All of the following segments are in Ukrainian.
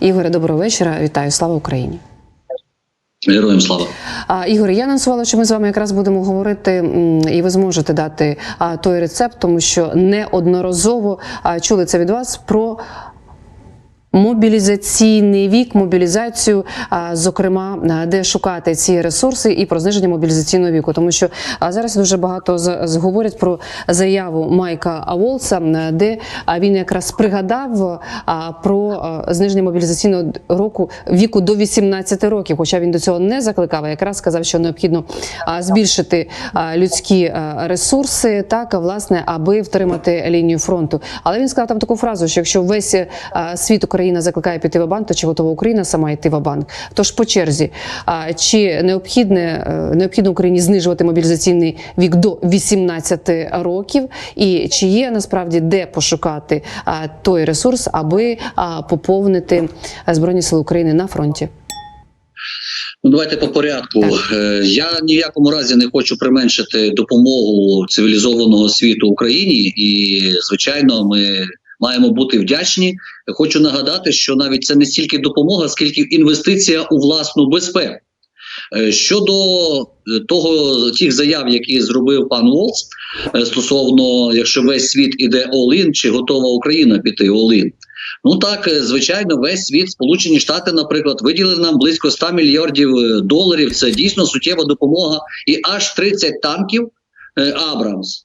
Ігоре, доброго вечора. Вітаю, слава Україні. Героям слава. А, Ігор, я анонсувала, що ми з вами якраз будемо говорити, і ви зможете дати а, той рецепт, тому що неодноразово а, чули це від вас про. Мобілізаційний вік, мобілізацію, зокрема, де шукати ці ресурси, і про зниження мобілізаційного віку, тому що зараз дуже багато говорять про заяву Майка Аволса, де він якраз пригадав про зниження мобілізаційного року віку до 18 років. Хоча він до цього не закликав, а якраз сказав, що необхідно збільшити людські ресурси, так власне, аби втримати лінію фронту. Але він сказав там таку фразу, що якщо весь світ Україна закликає піти в банк, то чи готова Україна сама йти в банк? Тож по черзі, а, чи необхідне е, необхідно Україні знижувати мобілізаційний вік до 18 років, і чи є насправді де пошукати той ресурс, аби поповнити збройні сили України на фронті? Ну давайте по порядку. Е, Я ні в якому разі не хочу применшити допомогу цивілізованого світу Україні, і звичайно, ми маємо бути вдячні. Хочу нагадати, що навіть це не стільки допомога, скільки інвестиція у власну безпеку. Е, Щодо е, того тих заяв, які зробив пан Волц, е, стосовно якщо весь світ іде all-in, чи готова Україна піти all-in, Ну так, звичайно, весь світ, Сполучені Штати, наприклад, виділили нам близько 100 мільярдів доларів. Це дійсно суттєва допомога, і аж 30 танків Абрамс.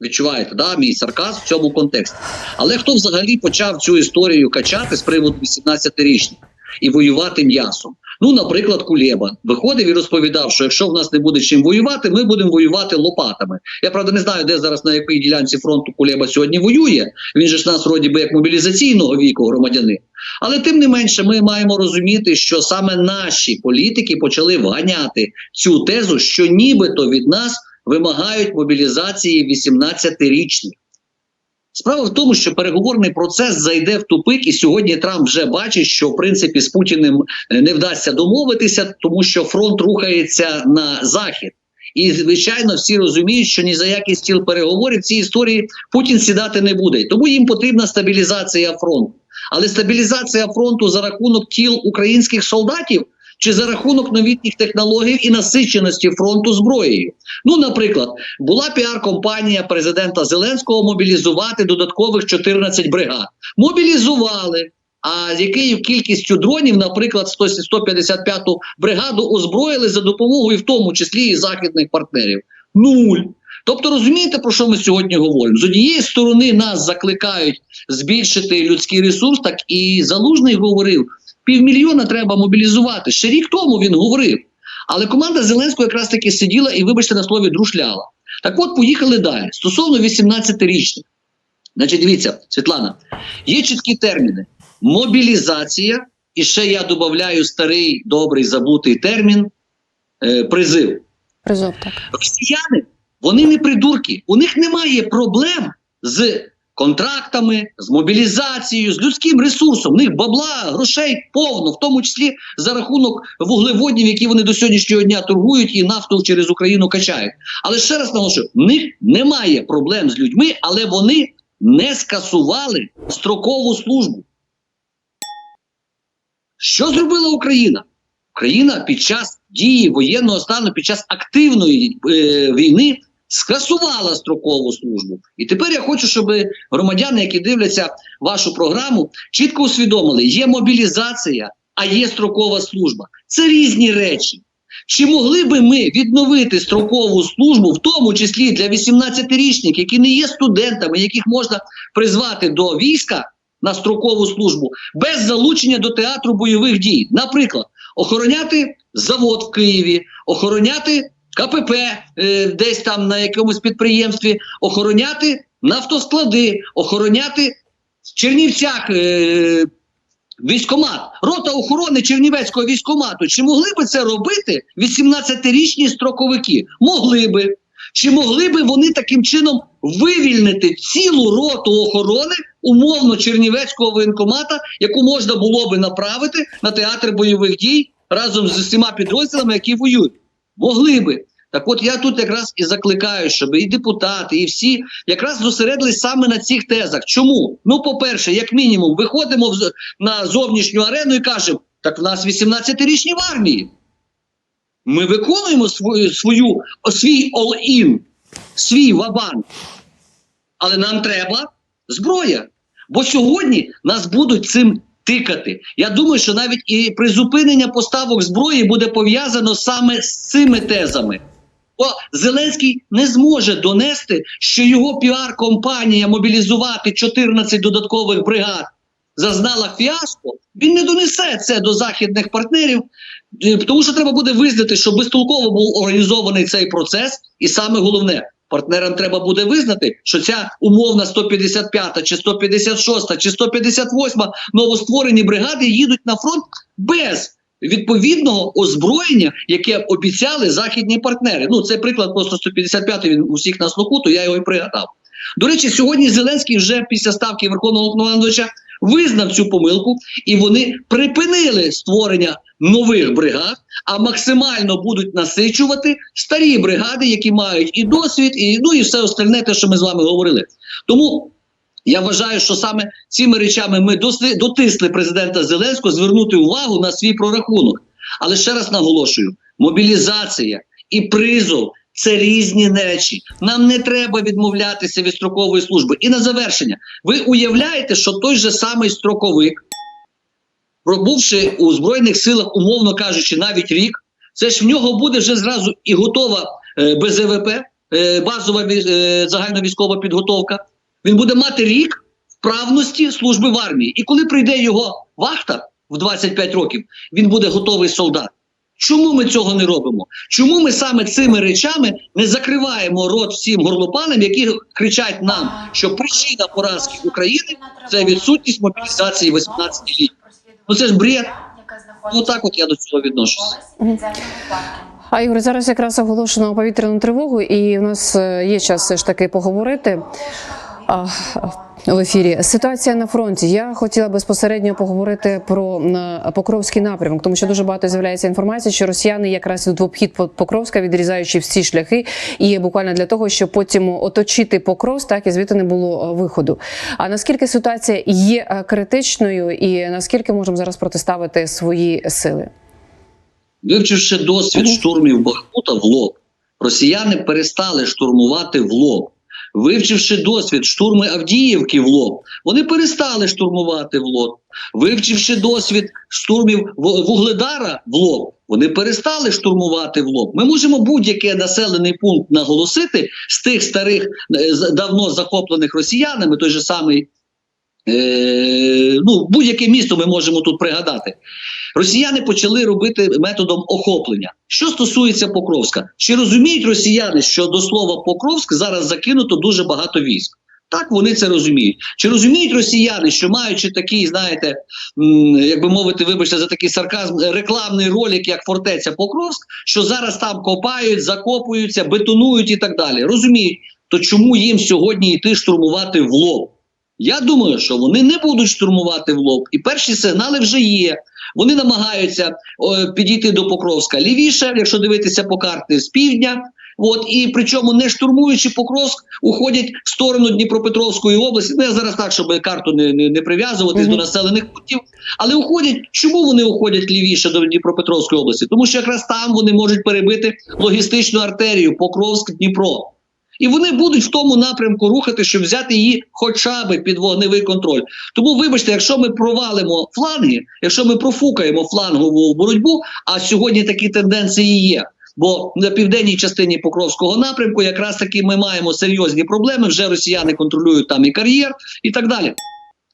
Відчуваєте, да, мій сарказм в цьому контексті. Але хто взагалі почав цю історію качати з приводу 18-річних і воювати м'ясом? Ну, наприклад, Кулеба виходив і розповідав, що якщо в нас не буде чим воювати, ми будемо воювати лопатами. Я правда не знаю, де зараз на якій ділянці фронту Кулеба сьогодні воює. Він же ж нас вроді би як мобілізаційного віку громадянин. Але тим не менше, ми маємо розуміти, що саме наші політики почали вганяти цю тезу, що нібито від нас вимагають мобілізації 18-річних. Справа в тому, що переговорний процес зайде в тупик, і сьогодні Трамп вже бачить, що в принципі з Путіним е, не вдасться домовитися, тому що фронт рухається на захід. І звичайно, всі розуміють, що ні за який стіл переговорів цій історії Путін сідати не буде. Тому їм потрібна стабілізація фронту. Але стабілізація фронту за рахунок тіл українських солдатів чи за рахунок новітніх технологій і насиченості фронту зброєю. Ну, наприклад, була піар-компанія президента Зеленського мобілізувати додаткових 14 бригад. Мобілізували. А з якою кількістю дронів, наприклад, 100 155-ту бригаду озброїли за допомогою, в тому числі і західних партнерів? Нуль. Тобто, розумієте, про що ми сьогодні говоримо? З однієї сторони нас закликають збільшити людський ресурс, так і залужний говорив: півмільйона треба мобілізувати. Ще рік тому він говорив. Але команда Зеленського якраз таки сиділа і, вибачте на слові, друшляла. Так от, поїхали далі. Стосовно 18-річних. Значить, дивіться, Світлана, є чіткі терміни: мобілізація, і ще я додаю старий, добрий забутий термін е, призив. Призов так. Росіяни вони не придурки, у них немає проблем з контрактами, з мобілізацією, з людським ресурсом. У них бабла, грошей повно, в тому числі за рахунок вуглеводнів, які вони до сьогоднішнього дня торгують і нафту через Україну качають. Але ще раз наголошую, в них немає проблем з людьми, але вони не скасували строкову службу. Що зробила Україна? Україна під час дії воєнного стану, під час активної е, війни скасувала строкову службу. І тепер я хочу, щоб громадяни, які дивляться вашу програму, чітко усвідомили: є мобілізація, а є строкова служба. Це різні речі. Чи могли би ми відновити строкову службу, в тому числі для 18-річних, які не є студентами, яких можна призвати до війська на строкову службу, без залучення до театру бойових дій? Наприклад, охороняти завод в Києві, охороняти КПП е, десь там на якомусь підприємстві, охороняти нафтосклади, охороняти Чернівцях. Е, Військомат, рота охорони Чернівецького військомату. Чи могли би це робити 18-річні строковики? Могли би. Чи могли би вони таким чином вивільнити цілу роту охорони умовно Чернівецького воєнкомата, яку можна було би направити на театр бойових дій разом з усіма підрозділами, які воюють? Могли би. Так от я тут якраз і закликаю, щоб і депутати, і всі якраз зосередились саме на цих тезах. Чому? Ну, по-перше, як мінімум, виходимо на зовнішню арену і кажемо, так в нас 18-річні в армії. Ми виконуємо свою, свою свій all-in, свій вабан. Але нам треба зброя. Бо сьогодні нас будуть цим тикати. Я думаю, що навіть і призупинення поставок зброї буде пов'язано саме з цими тезами. Бо Зеленський не зможе донести, що його піар-компанія мобілізувати 14 додаткових бригад зазнала фіаско. Він не донесе це до західних партнерів, е, тому що треба буде визнати, що безтолково був організований цей процес, і саме головне. Партнерам треба буде визнати, що ця умовна 155 чи 156 чи 158 новостворені бригади їдуть на фронт без відповідного озброєння, яке обіцяли західні партнери. Ну це приклад просто 155 він у всіх на слуху, то я його і пригадав. До речі, сьогодні Зеленський вже після ставки Верховного командувача визнав цю помилку, і вони припинили створення нових бригад, а максимально будуть насичувати старі бригади, які мають і досвід, і ну і все остальне, те, що ми з вами говорили. Тому я вважаю, що саме цими речами ми дотисли президента Зеленського звернути увагу на свій прорахунок. Але ще раз наголошую: мобілізація і призов це різні речі. Нам не треба відмовлятися від строкової служби. І на завершення, ви уявляєте, що той же самий строковик, пробувши у збройних силах, умовно кажучи, навіть рік, це ж в нього буде вже зразу і готова е, БЗВП, е, базова е, загальновійськова підготовка. Він буде мати рік вправності служби в армії. І коли прийде його вахта в 25 років, він буде готовий солдат. Чому ми цього не робимо? Чому ми саме цими речами не закриваємо рот всім горлопанам, які кричать нам, що причина поразки України це відсутність мобілізації 18 літ. Ну це ж бред. Ну так от я до цього відношусь. А Ігор, зараз якраз оголошено повітряну тривогу, і в нас е, є час все ж таки поговорити. В ефірі ситуація на фронті. Я хотіла безпосередньо поговорити про Покровський напрямок, тому що дуже багато з'являється інформації, що росіяни якраз в обхід Покровська, відрізаючи всі шляхи, і буквально для того, щоб потім оточити Покровськ, так і звідти не було е, виходу. А наскільки ситуація є е, критичною, і наскільки можемо зараз протиставити свої сили? Вивчивши досвід штурмів Бахмута в лоб, росіяни перестали штурмувати в лоб. Вивчивши досвід штурми Авдіївки в лоб, вони перестали штурмувати в лоб. Вивчивши досвід штурмів Вугледара в лоб, вони перестали штурмувати в лоб. Ми можемо будь-який населений пункт наголосити з тих старих, е, давно захоплених росіянами, той же самий. Е, ну, будь-яке місто ми можемо тут пригадати. Росіяни почали робити методом охоплення. Що стосується Покровська, чи розуміють росіяни, що до слова Покровськ зараз закинуто дуже багато військ? Так вони це розуміють. Чи розуміють росіяни, що маючи такий, знаєте, як би мовити, вибачте за такий сарказм, рекламний ролик, як фортеця Покровськ, що зараз там копають, закопуються, бетонують і так далі. Розуміють, то чому їм сьогодні йти штурмувати в лоб? Я думаю, що вони не будуть штурмувати в лоб, і перші сигнали вже є. Вони намагаються о, підійти до Покровська лівіше, якщо дивитися по карті з півдня. От і причому не штурмуючи Покровськ, уходять в сторону Дніпропетровської області. Ну я зараз так, щоб карту не, не, не прив'язуватись Мгм. до населених пунктів, але уходять. Чому вони уходять лівіше до Дніпропетровської області? Тому що якраз там вони можуть перебити логістичну артерію Покровськ-Дніпро. І вони будуть в тому напрямку рухати, щоб взяти її хоча б під вогневий контроль. Тому, вибачте, якщо ми провалимо фланги, якщо ми профукаємо флангову боротьбу, а сьогодні такі тенденції є. Бо на південній частині Покровського напрямку якраз таки ми маємо серйозні проблеми. Вже росіяни контролюють там і кар'єр, і так далі.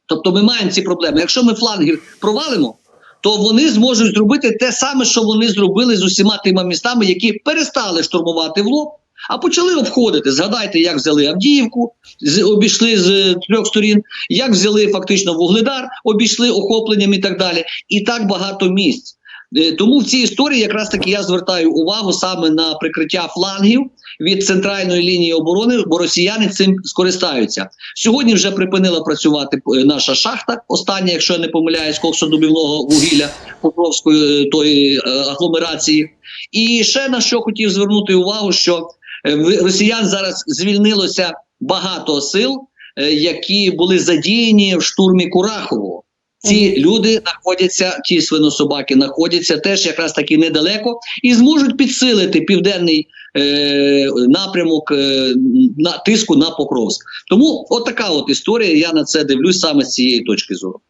Тобто, ми маємо ці проблеми. Якщо ми фланги провалимо, то вони зможуть зробити те саме, що вони зробили з усіма тими містами, які перестали штурмувати в лоб, а почали обходити. Згадайте, як взяли Авдіївку, з, обійшли з трьох сторін, як взяли фактично Вугледар, обійшли охопленням і так далі. І так багато місць. Е, Тому в цій історії якраз таки я звертаю увагу саме на прикриття флангів від центральної лінії оборони, бо росіяни цим скористаються. Сьогодні вже припинила працювати е, наша шахта, остання, якщо я не помиляюсь, коксодобівного вугілля Покровської е, тої агломерації. І ще на що хотів звернути увагу, що росіян зараз звільнилося багато сил, е, які були задіяні в штурмі Курахового. Ці люди знаходяться, ті свинособаки знаходяться теж якраз таки недалеко і зможуть підсилити південний е, напрямок е, на тиску на Покровськ. Тому от така от історія. Я на це дивлюсь саме з цієї точки зору.